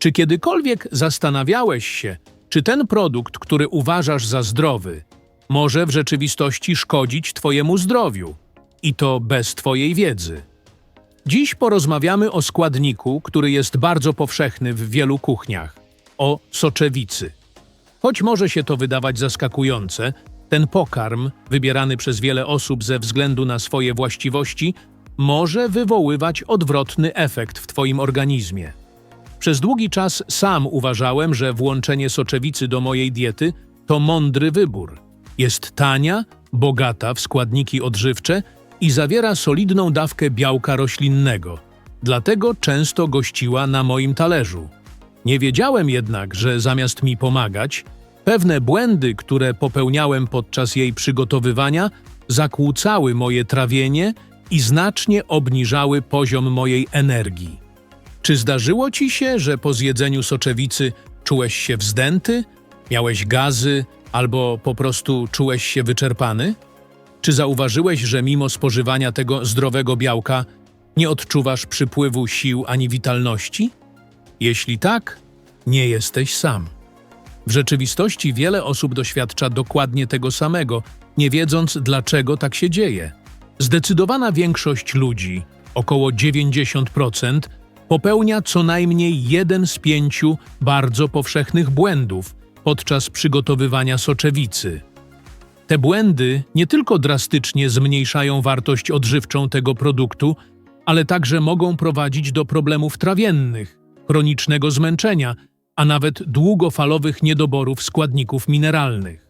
Czy kiedykolwiek zastanawiałeś się, czy ten produkt, który uważasz za zdrowy, może w rzeczywistości szkodzić Twojemu zdrowiu? I to bez Twojej wiedzy. Dziś porozmawiamy o składniku, który jest bardzo powszechny w wielu kuchniach o soczewicy. Choć może się to wydawać zaskakujące, ten pokarm, wybierany przez wiele osób ze względu na swoje właściwości, może wywoływać odwrotny efekt w Twoim organizmie. Przez długi czas sam uważałem, że włączenie soczewicy do mojej diety to mądry wybór. Jest tania, bogata w składniki odżywcze i zawiera solidną dawkę białka roślinnego. Dlatego często gościła na moim talerzu. Nie wiedziałem jednak, że zamiast mi pomagać, pewne błędy, które popełniałem podczas jej przygotowywania, zakłócały moje trawienie i znacznie obniżały poziom mojej energii. Czy zdarzyło ci się, że po zjedzeniu soczewicy czułeś się wzdęty, miałeś gazy albo po prostu czułeś się wyczerpany? Czy zauważyłeś, że mimo spożywania tego zdrowego białka nie odczuwasz przypływu sił ani witalności? Jeśli tak, nie jesteś sam. W rzeczywistości wiele osób doświadcza dokładnie tego samego, nie wiedząc dlaczego tak się dzieje. Zdecydowana większość ludzi, około 90%, popełnia co najmniej jeden z pięciu bardzo powszechnych błędów podczas przygotowywania soczewicy. Te błędy nie tylko drastycznie zmniejszają wartość odżywczą tego produktu, ale także mogą prowadzić do problemów trawiennych, chronicznego zmęczenia, a nawet długofalowych niedoborów składników mineralnych.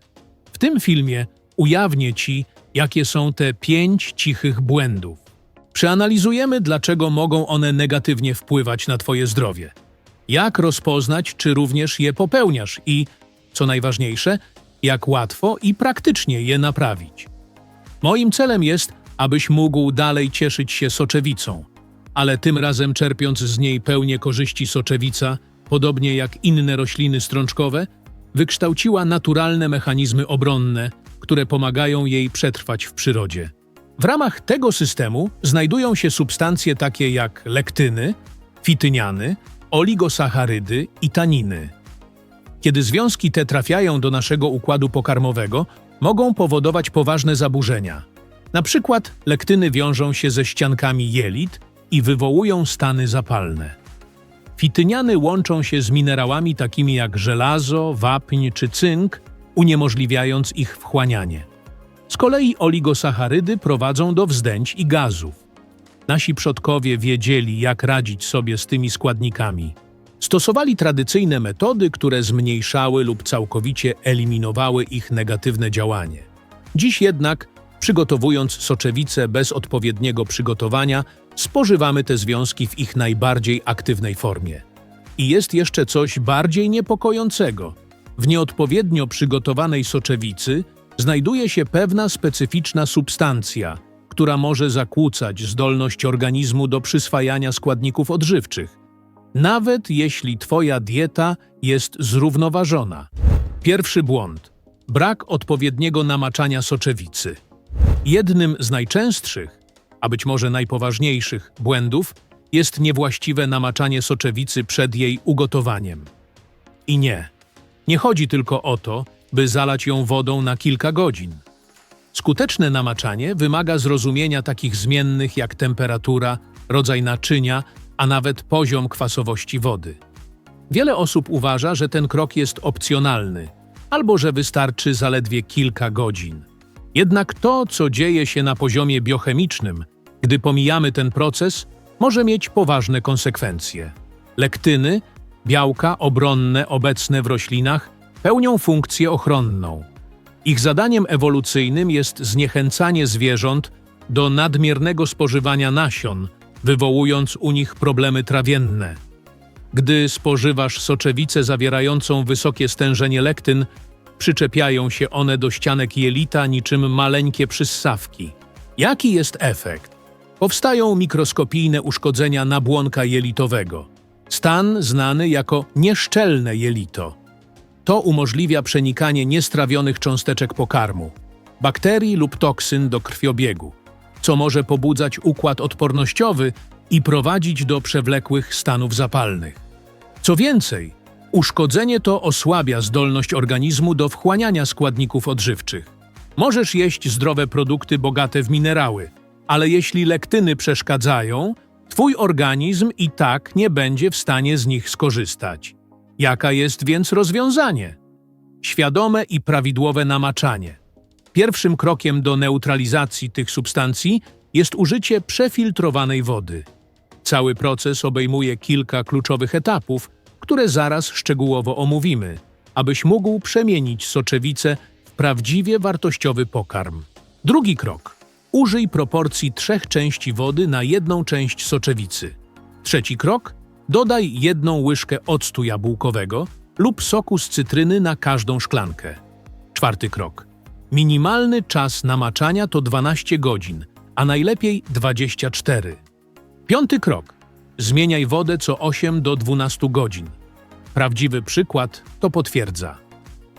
W tym filmie ujawnię Ci, jakie są te pięć cichych błędów. Przeanalizujemy, dlaczego mogą one negatywnie wpływać na Twoje zdrowie. Jak rozpoznać, czy również je popełniasz i, co najważniejsze, jak łatwo i praktycznie je naprawić. Moim celem jest, abyś mógł dalej cieszyć się soczewicą, ale tym razem czerpiąc z niej pełnię korzyści soczewica, podobnie jak inne rośliny strączkowe, wykształciła naturalne mechanizmy obronne, które pomagają jej przetrwać w przyrodzie. W ramach tego systemu znajdują się substancje takie jak lektyny, fityniany, oligosacharydy i taniny. Kiedy związki te trafiają do naszego układu pokarmowego, mogą powodować poważne zaburzenia. Na przykład lektyny wiążą się ze ściankami jelit i wywołują stany zapalne. Fityniany łączą się z minerałami takimi jak żelazo, wapń czy cynk, uniemożliwiając ich wchłanianie. Z kolei oligosacharydy prowadzą do wzdęć i gazów. Nasi przodkowie wiedzieli, jak radzić sobie z tymi składnikami. Stosowali tradycyjne metody, które zmniejszały lub całkowicie eliminowały ich negatywne działanie. Dziś jednak, przygotowując soczewicę bez odpowiedniego przygotowania, spożywamy te związki w ich najbardziej aktywnej formie. I jest jeszcze coś bardziej niepokojącego. W nieodpowiednio przygotowanej soczewicy znajduje się pewna specyficzna substancja, która może zakłócać zdolność organizmu do przyswajania składników odżywczych, nawet jeśli Twoja dieta jest zrównoważona. Pierwszy błąd brak odpowiedniego namaczania soczewicy. Jednym z najczęstszych, a być może najpoważniejszych błędów jest niewłaściwe namaczanie soczewicy przed jej ugotowaniem. I nie, nie chodzi tylko o to, by zalać ją wodą na kilka godzin. Skuteczne namaczanie wymaga zrozumienia takich zmiennych jak temperatura, rodzaj naczynia, a nawet poziom kwasowości wody. Wiele osób uważa, że ten krok jest opcjonalny, albo że wystarczy zaledwie kilka godzin. Jednak to, co dzieje się na poziomie biochemicznym, gdy pomijamy ten proces, może mieć poważne konsekwencje. Lektyny, białka obronne obecne w roślinach, pełnią funkcję ochronną. Ich zadaniem ewolucyjnym jest zniechęcanie zwierząt do nadmiernego spożywania nasion, wywołując u nich problemy trawienne. Gdy spożywasz soczewicę zawierającą wysokie stężenie lektyn, przyczepiają się one do ścianek jelita niczym maleńkie przyssawki. Jaki jest efekt? Powstają mikroskopijne uszkodzenia nabłonka jelitowego. Stan znany jako nieszczelne jelito. To umożliwia przenikanie niestrawionych cząsteczek pokarmu, bakterii lub toksyn do krwiobiegu, co może pobudzać układ odpornościowy i prowadzić do przewlekłych stanów zapalnych. Co więcej, uszkodzenie to osłabia zdolność organizmu do wchłaniania składników odżywczych. Możesz jeść zdrowe produkty bogate w minerały, ale jeśli lektyny przeszkadzają, twój organizm i tak nie będzie w stanie z nich skorzystać. Jaka jest więc rozwiązanie? Świadome i prawidłowe namaczanie. Pierwszym krokiem do neutralizacji tych substancji jest użycie przefiltrowanej wody. Cały proces obejmuje kilka kluczowych etapów, które zaraz szczegółowo omówimy, abyś mógł przemienić soczewicę w prawdziwie wartościowy pokarm. Drugi krok. Użyj proporcji trzech części wody na jedną część soczewicy. Trzeci krok. Dodaj jedną łyżkę octu jabłkowego lub soku z cytryny na każdą szklankę. Czwarty krok. Minimalny czas namaczania to 12 godzin, a najlepiej 24. Piąty krok. Zmieniaj wodę co 8 do 12 godzin. Prawdziwy przykład to potwierdza.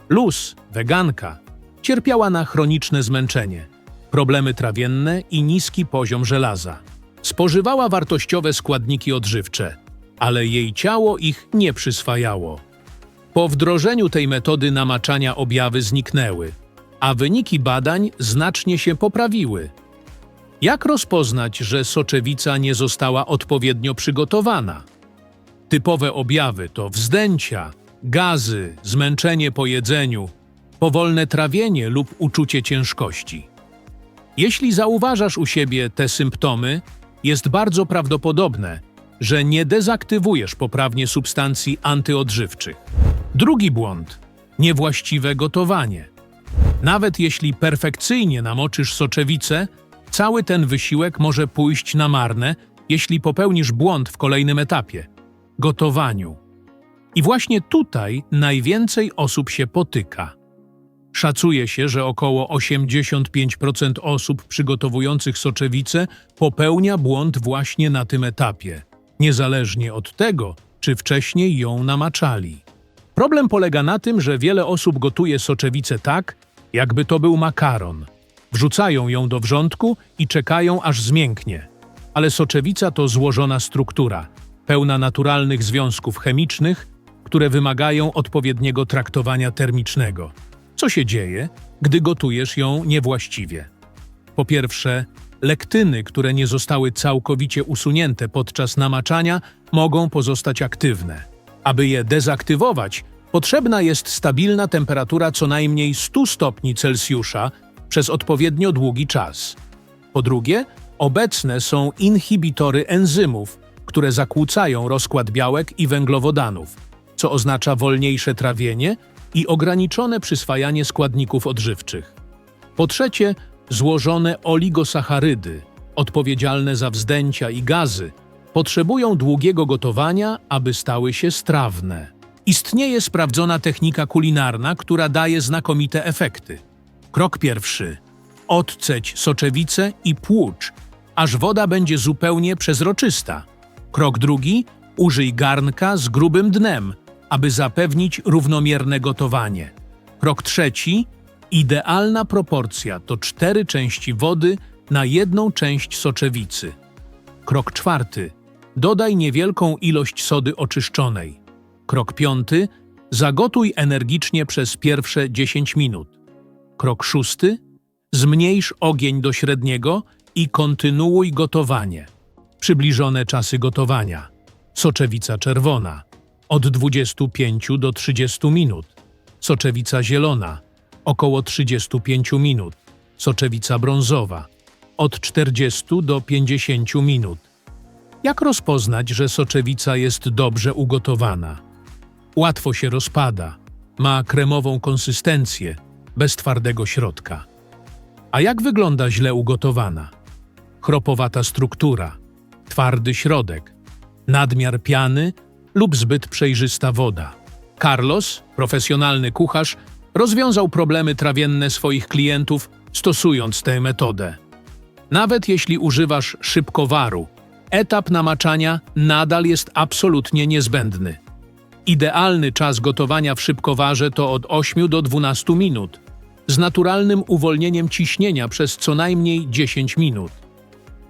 Luz, weganka, cierpiała na chroniczne zmęczenie, problemy trawienne i niski poziom żelaza. Spożywała wartościowe składniki odżywcze, ale jej ciało ich nie przyswajało. Po wdrożeniu tej metody namaczania objawy zniknęły, a wyniki badań znacznie się poprawiły. Jak rozpoznać, że soczewica nie została odpowiednio przygotowana? Typowe objawy to wzdęcia, gazy, zmęczenie po jedzeniu, powolne trawienie lub uczucie ciężkości. Jeśli zauważasz u siebie te symptomy, jest bardzo prawdopodobne, że nie dezaktywujesz poprawnie substancji antyodżywczych. Drugi błąd niewłaściwe gotowanie. Nawet jeśli perfekcyjnie namoczysz soczewicę, cały ten wysiłek może pójść na marne, jeśli popełnisz błąd w kolejnym etapie gotowaniu. I właśnie tutaj najwięcej osób się potyka. Szacuje się, że około 85% osób przygotowujących soczewicę popełnia błąd właśnie na tym etapie, niezależnie od tego, czy wcześniej ją namaczali. Problem polega na tym, że wiele osób gotuje soczewicę tak, jakby to był makaron. Wrzucają ją do wrzątku i czekają, aż zmięknie. Ale soczewica to złożona struktura, pełna naturalnych związków chemicznych, które wymagają odpowiedniego traktowania termicznego. Co się dzieje, gdy gotujesz ją niewłaściwie? Po pierwsze, lektyny, które nie zostały całkowicie usunięte podczas namaczania, mogą pozostać aktywne. Aby je dezaktywować, potrzebna jest stabilna temperatura co najmniej 100 stopni Celsjusza przez odpowiednio długi czas. Po drugie, obecne są inhibitory enzymów, które zakłócają rozkład białek i węglowodanów, co oznacza wolniejsze trawienie i ograniczone przyswajanie składników odżywczych. Po trzecie, złożone oligosacharydy, odpowiedzialne za wzdęcia i gazy, potrzebują długiego gotowania, aby stały się strawne. Istnieje sprawdzona technika kulinarna, która daje znakomite efekty. Krok pierwszy. Odceć soczewicę i płucz, aż woda będzie zupełnie przezroczysta. Krok drugi. Użyj garnka z grubym dnem, aby zapewnić równomierne gotowanie. Krok trzeci. Idealna proporcja to cztery części wody na jedną część soczewicy. Krok czwarty. Dodaj niewielką ilość sody oczyszczonej. Krok piąty. Zagotuj energicznie przez pierwsze 10 minut. Krok szósty. Zmniejsz ogień do średniego i kontynuuj gotowanie. Przybliżone czasy gotowania. Soczewica czerwona od 25 do 30 minut. Soczewica zielona około 35 minut. Soczewica brązowa od 40 do 50 minut. Jak rozpoznać, że soczewica jest dobrze ugotowana? Łatwo się rozpada, ma kremową konsystencję, bez twardego środka. A jak wygląda źle ugotowana? Chropowata struktura, twardy środek, nadmiar piany lub zbyt przejrzysta woda. Carlos, profesjonalny kucharz, rozwiązał problemy trawienne swoich klientów, stosując tę metodę. Nawet jeśli używasz szybkowaru, etap namaczania nadal jest absolutnie niezbędny. Idealny czas gotowania w szybkowarze to od 8 do 12 minut, z naturalnym uwolnieniem ciśnienia przez co najmniej 10 minut.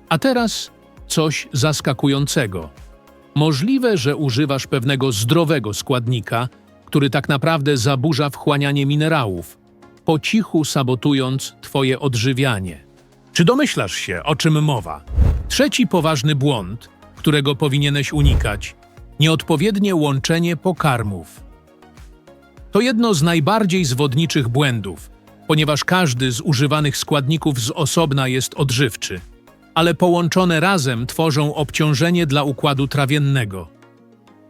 A teraz coś zaskakującego. Możliwe, że używasz pewnego zdrowego składnika, który tak naprawdę zaburza wchłanianie minerałów, po cichu sabotując Twoje odżywianie. Czy domyślasz się, o czym mowa? Trzeci poważny błąd, którego powinieneś unikać nieodpowiednie łączenie pokarmów. To jedno z najbardziej zwodniczych błędów, ponieważ każdy z używanych składników z osobna jest odżywczy, ale połączone razem tworzą obciążenie dla układu trawiennego.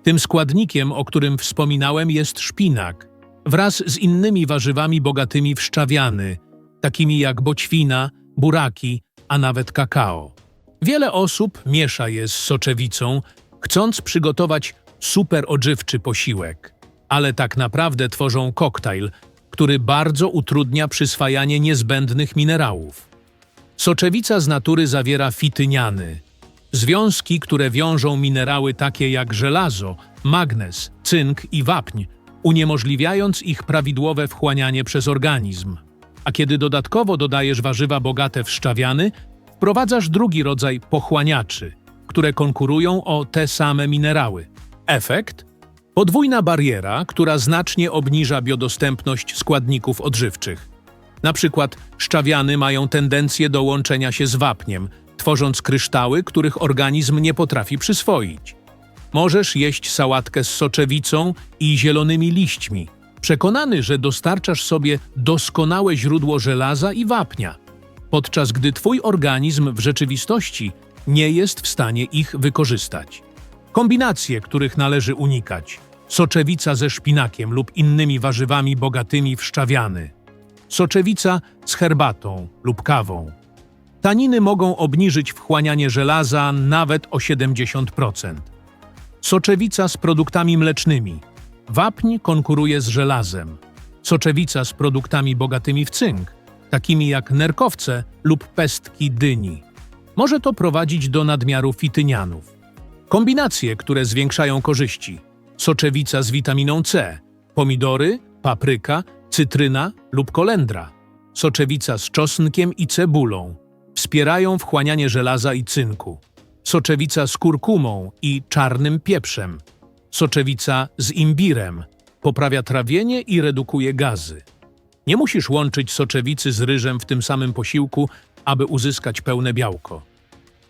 Tym składnikiem, o którym wspominałem, jest szpinak, wraz z innymi warzywami bogatymi w szczawiany, takimi jak boćwina, buraki, a nawet kakao. Wiele osób miesza je z soczewicą, chcąc przygotować super odżywczy posiłek, ale tak naprawdę tworzą koktajl, który bardzo utrudnia przyswajanie niezbędnych minerałów. Soczewica z natury zawiera fityniany, związki, które wiążą minerały takie jak żelazo, magnez, cynk i wapń, uniemożliwiając ich prawidłowe wchłanianie przez organizm. A kiedy dodatkowo dodajesz warzywa bogate w szczawiany, wprowadzasz drugi rodzaj pochłaniaczy, które konkurują o te same minerały. Efekt? Podwójna bariera, która znacznie obniża biodostępność składników odżywczych. Na przykład szczawiany mają tendencję do łączenia się z wapniem, tworząc kryształy, których organizm nie potrafi przyswoić. Możesz jeść sałatkę z soczewicą i zielonymi liśćmi, przekonany, że dostarczasz sobie doskonałe źródło żelaza i wapnia, podczas gdy twój organizm w rzeczywistości nie jest w stanie ich wykorzystać. Kombinacje, których należy unikać: soczewica ze szpinakiem lub innymi warzywami bogatymi w szczawiany, soczewica z herbatą lub kawą. Taniny mogą obniżyć wchłanianie żelaza nawet o 70%. Soczewica z produktami mlecznymi. Wapń konkuruje z żelazem. Soczewica z produktami bogatymi w cynk, takimi jak nerkowce lub pestki dyni. Może to prowadzić do nadmiaru fitynianów. Kombinacje, które zwiększają korzyści. Soczewica z witaminą C, pomidory, papryka, cytryna lub kolendra. Soczewica z czosnkiem i cebulą. Wspierają wchłanianie żelaza i cynku. Soczewica z kurkumą i czarnym pieprzem. Soczewica z imbirem. Poprawia trawienie i redukuje gazy. Nie musisz łączyć soczewicy z ryżem w tym samym posiłku, aby uzyskać pełne białko.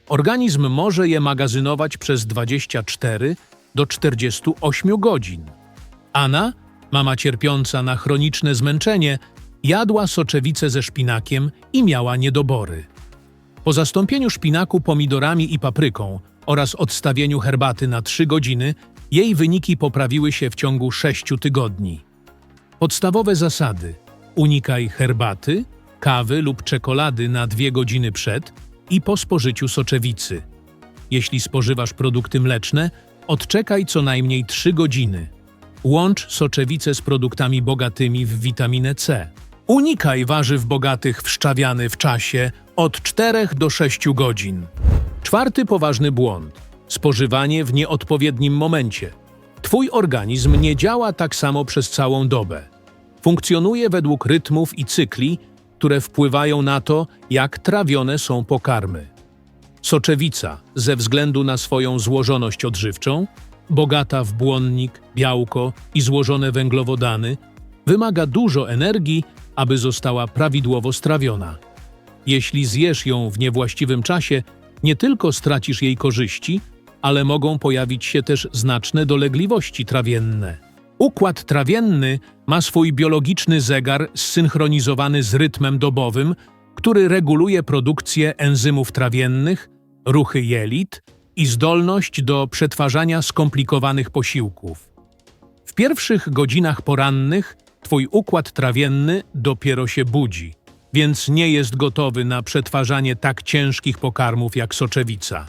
Organizm może je magazynować przez 24 do 48 godzin. Anna, mama cierpiąca na chroniczne zmęczenie, jadła soczewicę ze szpinakiem i miała niedobory. Po zastąpieniu szpinaku pomidorami i papryką oraz odstawieniu herbaty na 3 godziny, jej wyniki poprawiły się w ciągu 6 tygodni. Podstawowe zasady: unikaj herbaty, kawy lub czekolady na 2 godziny przed i po spożyciu soczewicy. Jeśli spożywasz produkty mleczne, odczekaj co najmniej 3 godziny. Łącz soczewicę z produktami bogatymi w witaminę C. Unikaj warzyw bogatych w szczawiany w czasie od 4 do 6 godzin. Czwarty poważny błąd. Spożywanie w nieodpowiednim momencie. Twój organizm nie działa tak samo przez całą dobę. Funkcjonuje według rytmów i cykli, które wpływają na to, jak trawione są pokarmy. Soczewica, ze względu na swoją złożoność odżywczą, bogata w błonnik, białko i złożone węglowodany, wymaga dużo energii, aby została prawidłowo strawiona. Jeśli zjesz ją w niewłaściwym czasie, nie tylko stracisz jej korzyści, ale mogą pojawić się też znaczne dolegliwości trawienne. Układ trawienny ma swój biologiczny zegar zsynchronizowany z rytmem dobowym, który reguluje produkcję enzymów trawiennych, ruchy jelit i zdolność do przetwarzania skomplikowanych posiłków. W pierwszych godzinach porannych Twój układ trawienny dopiero się budzi, więc nie jest gotowy na przetwarzanie tak ciężkich pokarmów jak soczewica.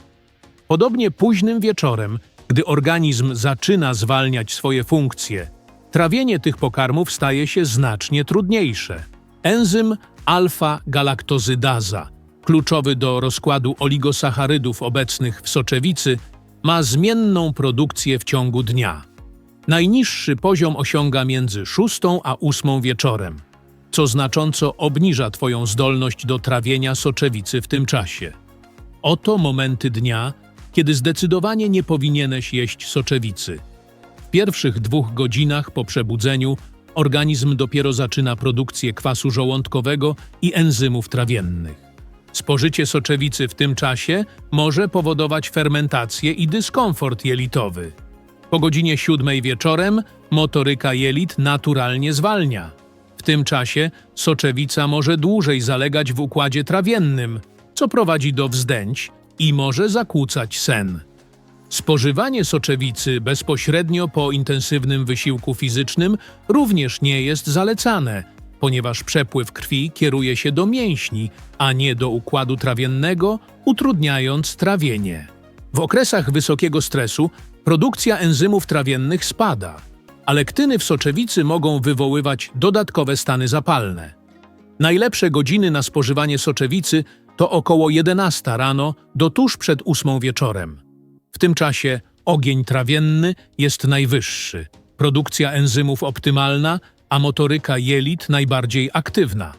Podobnie późnym wieczorem, gdy organizm zaczyna zwalniać swoje funkcje, trawienie tych pokarmów staje się znacznie trudniejsze. Enzym alfa-galaktozydaza, kluczowy do rozkładu oligosacharydów obecnych w soczewicy, ma zmienną produkcję w ciągu dnia. Najniższy poziom osiąga między 6 a 8 wieczorem, co znacząco obniża Twoją zdolność do trawienia soczewicy w tym czasie. Oto momenty dnia, kiedy zdecydowanie nie powinieneś jeść soczewicy. W pierwszych dwóch godzinach po przebudzeniu organizm dopiero zaczyna produkcję kwasu żołądkowego i enzymów trawiennych. Spożycie soczewicy w tym czasie może powodować fermentację i dyskomfort jelitowy. Po godzinie siódmej wieczorem motoryka jelit naturalnie zwalnia. W tym czasie soczewica może dłużej zalegać w układzie trawiennym, co prowadzi do wzdęć i może zakłócać sen. Spożywanie soczewicy bezpośrednio po intensywnym wysiłku fizycznym również nie jest zalecane, ponieważ przepływ krwi kieruje się do mięśni, a nie do układu trawiennego, utrudniając trawienie. W okresach wysokiego stresu produkcja enzymów trawiennych spada, a lektyny w soczewicy mogą wywoływać dodatkowe stany zapalne. Najlepsze godziny na spożywanie soczewicy to około 11 rano do tuż przed 8 wieczorem. W tym czasie ogień trawienny jest najwyższy, produkcja enzymów optymalna, a motoryka jelit najbardziej aktywna.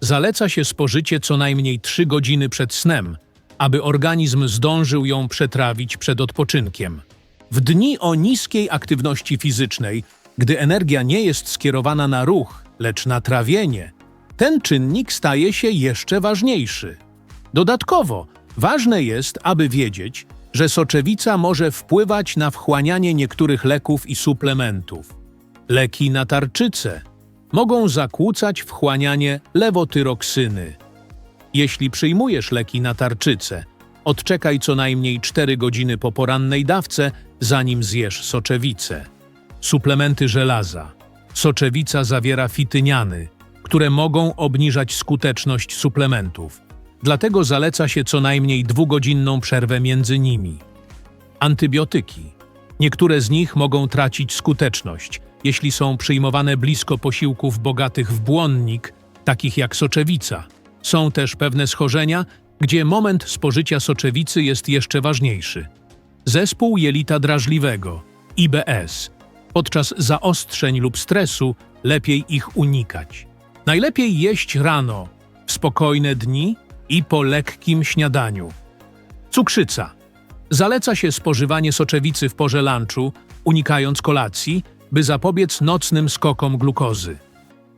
Zaleca się spożycie co najmniej 3 godziny przed snem, aby organizm zdążył ją przetrawić przed odpoczynkiem. W dni o niskiej aktywności fizycznej, gdy energia nie jest skierowana na ruch, lecz na trawienie, ten czynnik staje się jeszcze ważniejszy. Dodatkowo, ważne jest, aby wiedzieć, że soczewica może wpływać na wchłanianie niektórych leków i suplementów. Leki na tarczycę mogą zakłócać wchłanianie lewotyroksyny. Jeśli przyjmujesz leki na tarczycę, odczekaj co najmniej 4 godziny po porannej dawce, zanim zjesz soczewicę. Suplementy żelaza. Soczewica zawiera fityniany, które mogą obniżać skuteczność suplementów. Dlatego zaleca się co najmniej dwugodzinną przerwę między nimi. Antybiotyki. Niektóre z nich mogą tracić skuteczność, jeśli są przyjmowane blisko posiłków bogatych w błonnik, takich jak soczewica. Są też pewne schorzenia, gdzie moment spożycia soczewicy jest jeszcze ważniejszy. Zespół jelita drażliwego, IBS. Podczas zaostrzeń lub stresu lepiej ich unikać. Najlepiej jeść rano, w spokojne dni i po lekkim śniadaniu. Cukrzyca. Zaleca się spożywanie soczewicy w porze lunchu, unikając kolacji, by zapobiec nocnym skokom glukozy.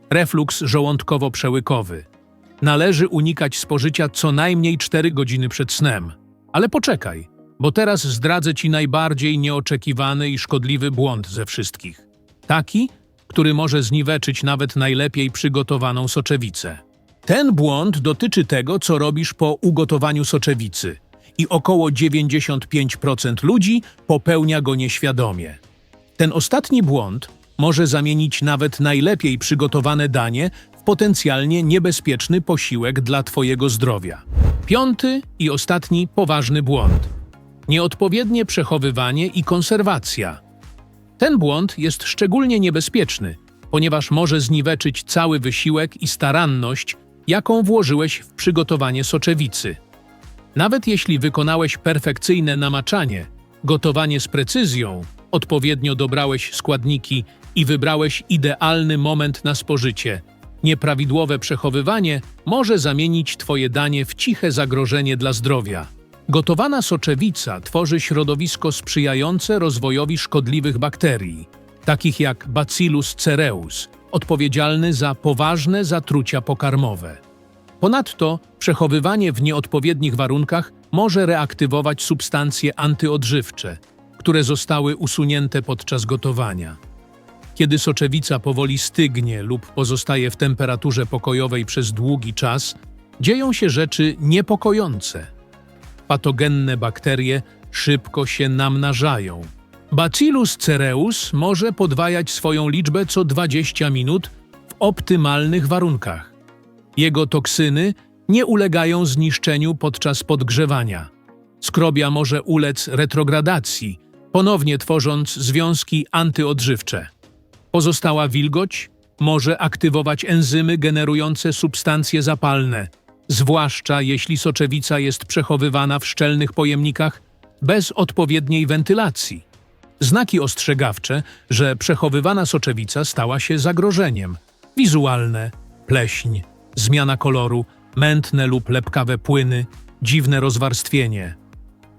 Refluks żołądkowo-przełykowy. Należy unikać spożycia co najmniej 4 godziny przed snem. Ale poczekaj, bo teraz zdradzę Ci najbardziej nieoczekiwany i szkodliwy błąd ze wszystkich. Taki, który może zniweczyć nawet najlepiej przygotowaną soczewicę. Ten błąd dotyczy tego, co robisz po ugotowaniu soczewicy i około 95% ludzi popełnia go nieświadomie. Ten ostatni błąd może zamienić nawet najlepiej przygotowane danie w potencjalnie niebezpieczny posiłek dla Twojego zdrowia. Piąty i ostatni poważny błąd. Nieodpowiednie przechowywanie i konserwacja. Ten błąd jest szczególnie niebezpieczny, ponieważ może zniweczyć cały wysiłek i staranność, jaką włożyłeś w przygotowanie soczewicy. Nawet jeśli wykonałeś perfekcyjne namaczanie, gotowanie z precyzją, odpowiednio dobrałeś składniki i wybrałeś idealny moment na spożycie, nieprawidłowe przechowywanie może zamienić Twoje danie w ciche zagrożenie dla zdrowia. Gotowana soczewica tworzy środowisko sprzyjające rozwojowi szkodliwych bakterii, takich jak Bacillus cereus, odpowiedzialny za poważne zatrucia pokarmowe. Ponadto przechowywanie w nieodpowiednich warunkach może reaktywować substancje antyodżywcze, które zostały usunięte podczas gotowania. Kiedy soczewica powoli stygnie lub pozostaje w temperaturze pokojowej przez długi czas, dzieją się rzeczy niepokojące. Patogenne bakterie szybko się namnażają. Bacillus cereus może podwajać swoją liczbę co 20 minut w optymalnych warunkach. Jego toksyny nie ulegają zniszczeniu podczas podgrzewania. Skrobia może ulec retrogradacji, ponownie tworząc związki antyodżywcze. Pozostała wilgoć może aktywować enzymy generujące substancje zapalne, zwłaszcza jeśli soczewica jest przechowywana w szczelnych pojemnikach bez odpowiedniej wentylacji. Znaki ostrzegawcze, że przechowywana soczewica stała się zagrożeniem. Wizualne, pleśń, zmiana koloru, mętne lub lepkawe płyny, dziwne rozwarstwienie.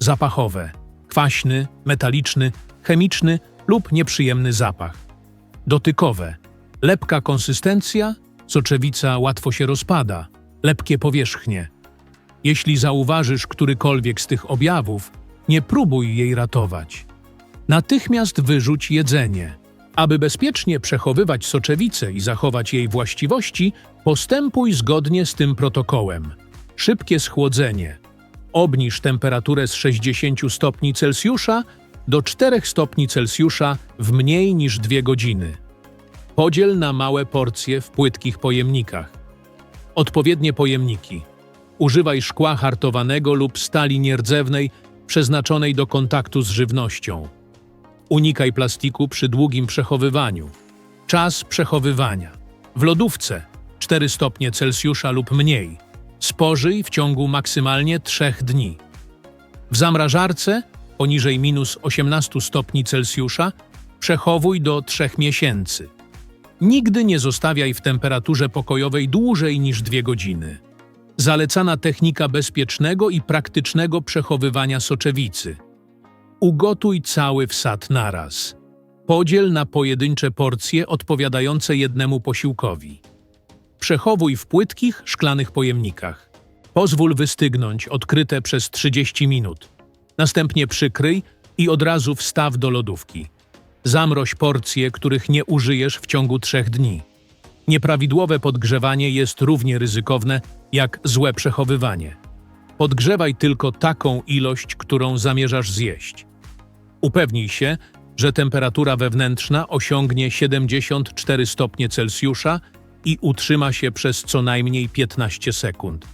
zapachowe, kwaśny, metaliczny, chemiczny lub nieprzyjemny zapach. Dotykowe, lepka konsystencja, soczewica łatwo się rozpada, lepkie powierzchnie. Jeśli zauważysz którykolwiek z tych objawów, nie próbuj jej ratować. Natychmiast wyrzuć jedzenie. Aby bezpiecznie przechowywać soczewicę i zachować jej właściwości, postępuj zgodnie z tym protokołem. Szybkie schłodzenie. Obniż temperaturę z 60 stopni Celsjusza do 4 stopni Celsjusza w mniej niż 2 godziny. Podziel na małe porcje w płytkich pojemnikach. Odpowiednie pojemniki. Używaj szkła hartowanego lub stali nierdzewnej przeznaczonej do kontaktu z żywnością. Unikaj plastiku przy długim przechowywaniu. Czas przechowywania. W lodówce 4 stopnie Celsjusza lub mniej. Spożyj w ciągu maksymalnie 3 dni. W zamrażarce poniżej minus 18 stopni Celsjusza przechowuj do 3 miesięcy. Nigdy nie zostawiaj w temperaturze pokojowej dłużej niż 2 godziny. Zalecana technika bezpiecznego i praktycznego przechowywania soczewicy. Ugotuj cały wsad naraz. Podziel na pojedyncze porcje odpowiadające jednemu posiłkowi. Przechowuj w płytkich, szklanych pojemnikach. Pozwól wystygnąć odkryte przez 30 minut. Następnie przykryj i od razu wstaw do lodówki. Zamroź porcje, których nie użyjesz w ciągu trzech dni. Nieprawidłowe podgrzewanie jest równie ryzykowne jak złe przechowywanie. Podgrzewaj tylko taką ilość, którą zamierzasz zjeść. Upewnij się, że temperatura wewnętrzna osiągnie 74 stopnie Celsjusza i utrzyma się przez co najmniej 15 sekund.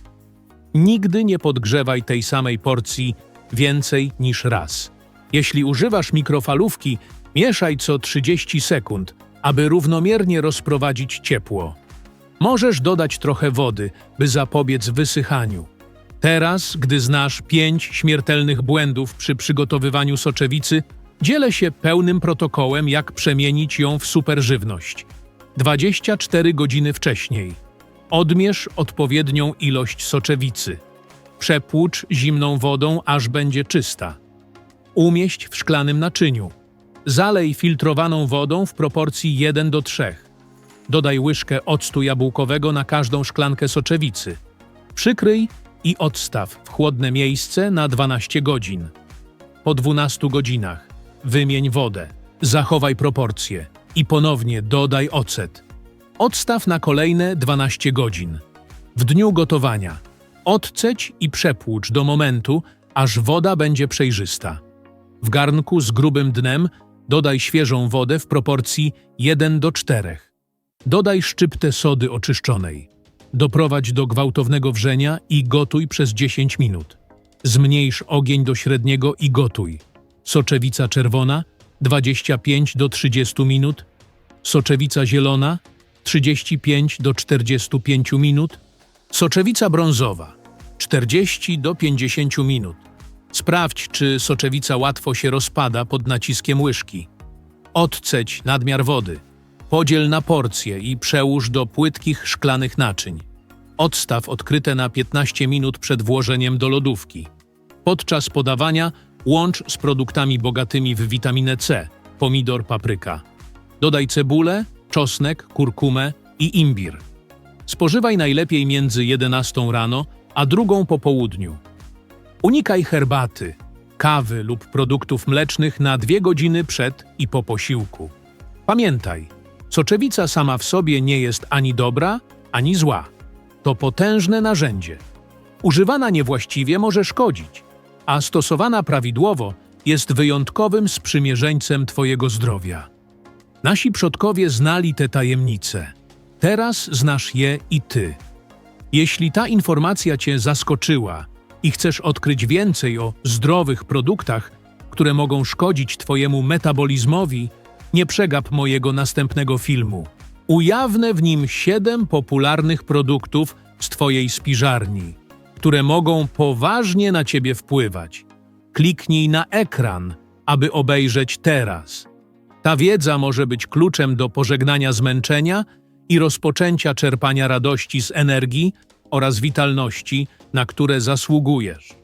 Nigdy nie podgrzewaj tej samej porcji więcej niż raz. Jeśli używasz mikrofalówki, mieszaj co 30 sekund, aby równomiernie rozprowadzić ciepło. Możesz dodać trochę wody, by zapobiec wysychaniu. Teraz, gdy znasz pięć śmiertelnych błędów przy przygotowywaniu soczewicy, dzielę się pełnym protokołem, jak przemienić ją w superżywność. 24 godziny wcześniej. Odmierz odpowiednią ilość soczewicy. Przepłucz zimną wodą, aż będzie czysta. Umieść w szklanym naczyniu. Zalej filtrowaną wodą w proporcji 1 do 3. Dodaj łyżkę octu jabłkowego na każdą szklankę soczewicy. Przykryj i odstaw w chłodne miejsce na 12 godzin. Po 12 godzinach wymień wodę, zachowaj proporcje i ponownie dodaj ocet. Odstaw na kolejne 12 godzin. W dniu gotowania odceć i przepłucz do momentu, aż woda będzie przejrzysta. W garnku z grubym dnem dodaj świeżą wodę w proporcji 1 do 4. Dodaj szczyptę sody oczyszczonej. Doprowadź do gwałtownego wrzenia i gotuj przez 10 minut. Zmniejsz ogień do średniego i gotuj. Soczewica czerwona 25 do 30 minut. Soczewica zielona 35 do 45 minut. Soczewica brązowa 40 do 50 minut. Sprawdź, czy soczewica łatwo się rozpada pod naciskiem łyżki. Odceć nadmiar wody. Podziel na porcje i przełóż do płytkich szklanych naczyń. Odstaw odkryte na 15 minut przed włożeniem do lodówki. Podczas podawania łącz z produktami bogatymi w witaminę C, pomidor, papryka. Dodaj cebulę, czosnek, kurkumę i imbir. Spożywaj najlepiej między 11 rano a drugą po południu. Unikaj herbaty, kawy lub produktów mlecznych na dwie godziny przed i po posiłku. Pamiętaj, soczewica sama w sobie nie jest ani dobra, ani zła. To potężne narzędzie. Używana niewłaściwie może szkodzić, a stosowana prawidłowo jest wyjątkowym sprzymierzeńcem Twojego zdrowia. Nasi przodkowie znali te tajemnice. Teraz znasz je i Ty. Jeśli ta informacja Cię zaskoczyła i chcesz odkryć więcej o zdrowych produktach, które mogą szkodzić Twojemu metabolizmowi, nie przegap mojego następnego filmu. Ujawnię w nim siedem popularnych produktów z Twojej spiżarni, które mogą poważnie na Ciebie wpływać. Kliknij na ekran, aby obejrzeć teraz. Ta wiedza może być kluczem do pożegnania zmęczenia i rozpoczęcia czerpania radości z energii oraz witalności, na które zasługujesz.